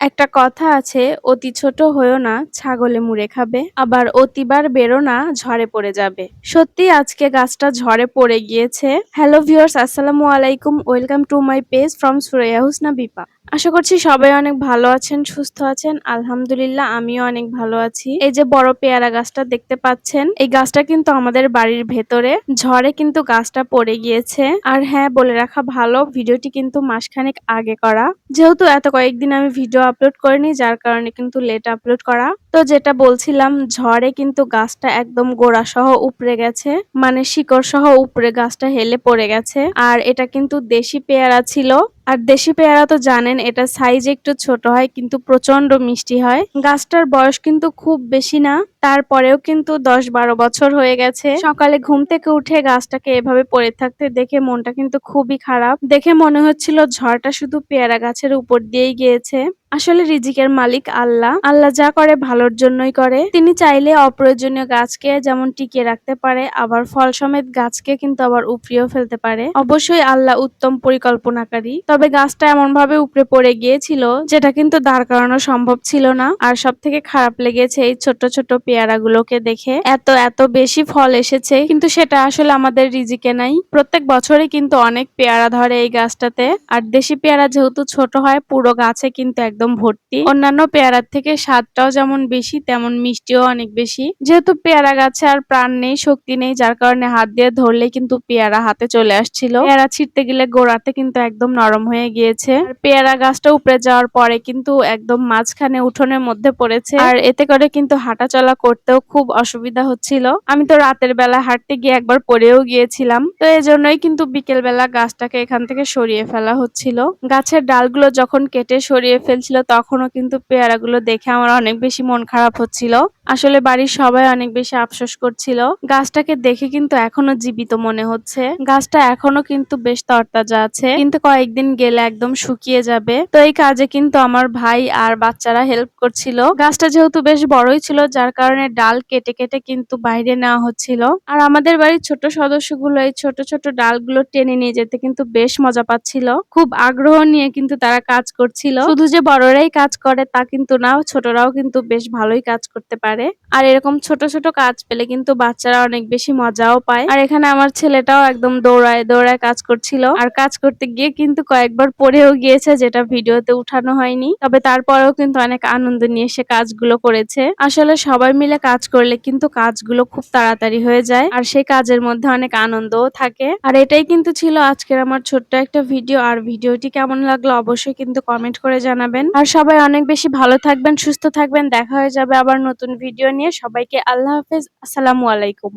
একটা কথা আছে, অতি ছোট হয়েও না, ছাগলে মুড়ে খাবে, আবার অতিবার বেরো না, ঝড়ে পড়ে যাবে। সত্যি আজকে গাছটা ঝড়ে পড়ে গিয়েছে। হ্যালো ভিউয়ার্স আসসালামু আলাইকুম welcome to my page from Suraiya Husna Bipa আশা করছি সবাই অনেক ভালো আছেন, সুস্থ আছেন। আলহামদুলিল্লাহ, আমিও অনেক ভালো আছি। এই যে বড় পেয়ারা গাছটা দেখতে পাচ্ছেন, এই গাছটা কিন্তু আমাদের বাড়ির ভেতরে। ঝড়ে কিন্তু গাছটা পড়ে গিয়েছে। আর হ্যাঁ বলে রাখা ভালো, ভিডিওটি কিন্তু মাসখানেক আগে করা। যেহেতু এত কয়েকদিন আমি ভিডিও আপলোড করিনি, যার কারণে কিন্তু লেট আপলোড করা। তো যেটা বলছিলাম, ঝড়ে কিন্তু গাছটা একদম গোড়া সহ উপড়ে গেছে। মানে শিকড় সহ উপরে গাছটা হেলে পড়ে গেছে। আর এটা কিন্তু দেশি পেয়ারা ছিল। আর দেশি পেয়ারা তো জানেন, এটা সাইজ একটু ছোট হয়, কিন্তু প্রচণ্ড মিষ্টি হয়। গাছটার বয়স কিন্তু খুব বেশি না। তারপরেও কিন্তু দশ বারো বছর হয়ে গেছে। সকালে ঘুম থেকে উঠে গাছটাকে এভাবে পড়ে থাকতে দেখে মনটা কিন্তু খুবই খারাপ। দেখে মনে হচ্ছিল ঝড়টা শুধু পেয়ারা গাছের উপর দিয়েই গিয়েছে। আসলে রিজিকের মালিক আল্লাহ। আল্লাহ যা করে ভালোর জন্যই করে। তিনি চাইলে অপ্রয়োজনীয় গাছকে যেমন টিকিয়ে রাখতে পারে, আবার ফল সমেত গাছকে কিন্তু আবার উপড়েও ফেলতে পারে। অবশ্যই আল্লাহ উত্তম পরিকল্পনাকারী। তবে গাছটা এমন ভাবে উপরে পড়ে গিয়েছিল, যেটা কিন্তু দাঁড় করানো সম্ভব ছিল না। আর সব থেকে খারাপ লেগেছে এই ছোট ছোট পেয়ারাগুলোকে দেখে এত এত বেশি ফল এসেছে। কিন্তু সেটা আসলে আমাদের রিজিকে নাই। প্রত্যেক বছরই কিন্তু অনেক পেয়ারা ধরে এই গাছটাতে। আর দেশি পেয়ারা যেহেতু ছোট হয়, পুরো গাছে কিন্তু একদম ভর্তি। অন্যান্য পেয়ারার থেকে স্বাদটাও যেমন বেশি, তেমন মিষ্টিও অনেক বেশি। যেহেতু পেয়ারা গাছে আর প্রাণ নেই, শক্তি নেই, যার কারণে হাত দিয়ে ধরলে কিন্তু পেয়ারা হাতে চলে আসছিল। পেয়ারা ছিঁড়তে গেলে গোড়াতে কিন্তু একদম নরম হয়ে গিয়েছে। আর পেয়ারা গাছটা উপরে যাওয়ার পরে কিন্তু একদম মাঝখানে উঠোনের মধ্যে পড়েছে। আর এতে করে কিন্তু হাঁটা চলা করতেও খুব অসুবিধা হচ্ছিল। আমি তো রাতের বেলা হাঁটতে গিয়ে একবার পড়েও গিয়েছিলাম। তো এই জন্যই কিন্তু বিকেল বেলা গাছটাকে এখান থেকে সরিয়ে ফেলা হচ্ছিল। গাছের ডালগুলো যখন কেটে সরিয়ে ফেলছিল, তখনও কিন্তু পেয়ারাগুলো দেখে আমার অনেক বেশি মন খারাপ হচ্ছিল। আসলে বাড়ির সবাই অনেক বেশি আফসোস করছিল। গাছটাকে দেখে কিন্তু এখনও জীবিত মনে হচ্ছে। গাছটা এখনও কিন্তু বেশ তরতাজা আছে। কিন্তু কয়েকদিন গেলে একদম শুকিয়ে যাবে। তো এই কাজে কিন্তু আমার ভাই আর বাচ্চারা হেল্প করছিল। গাছটা যেহেতু বেশ বড়ই ছিল, যার কারণে ডাল কেটে কেটে কিন্তু বাইরে নেওয়া হচ্ছিল। আর আমাদের বাড়ির ছোট সদস্যগুলো এই ছোট ছোট ডালগুলো টেনে নিয়ে যেতে কিন্তু বেশ মজা পাচ্ছিল। খুব আগ্রহ নিয়ে কিন্তু তারা কাজ করছিল। শুধু যে বড়রাই কাজ করে তা কিন্তু না, ছোটরাও কিন্তু বেশ ভালোই কাজ করতে পারে। আর এরকম ছোট ছোট কাজ পেলে কিন্তু বাচ্চারা অনেক বেশি মজাও পায়। আর এখানে আমার ছেলেটাও একদম দৌড়ায় দৌড়ায় কাজ করছিল। আর কাজ করতে গিয়ে কিন্তু কয়েকবার পড়েও গিয়েছে, যেটা ভিডিওতে উঠানো হয়নি। তবে তারপরেও কিন্তু অনেক আনন্দ নিয়ে সে কাজগুলো করেছে। আসলে সবাই মিলে কাজ করলে কিন্তু কাজগুলো খুব তাড়াতাড়ি হয়ে যায়। আর সেই কাজের মধ্যে অনেক আনন্দও থাকে। আর এটাই কিন্তু ছিল আজকের আমার ছোট্ট একটা ভিডিও। আর ভিডিওটি কেমন লাগল অবশ্যই কিন্তু কমেন্ট করে জানাবেন। আর সবাই অনেক বেশি ভালো থাকবেন, সুস্থ থাকবেন। দেখা হয়ে যাবে আবার নতুন ভিডিও নিয়ে সবাইকে আল্লাহ হাফেজ। আসসালামু আলাইকুম।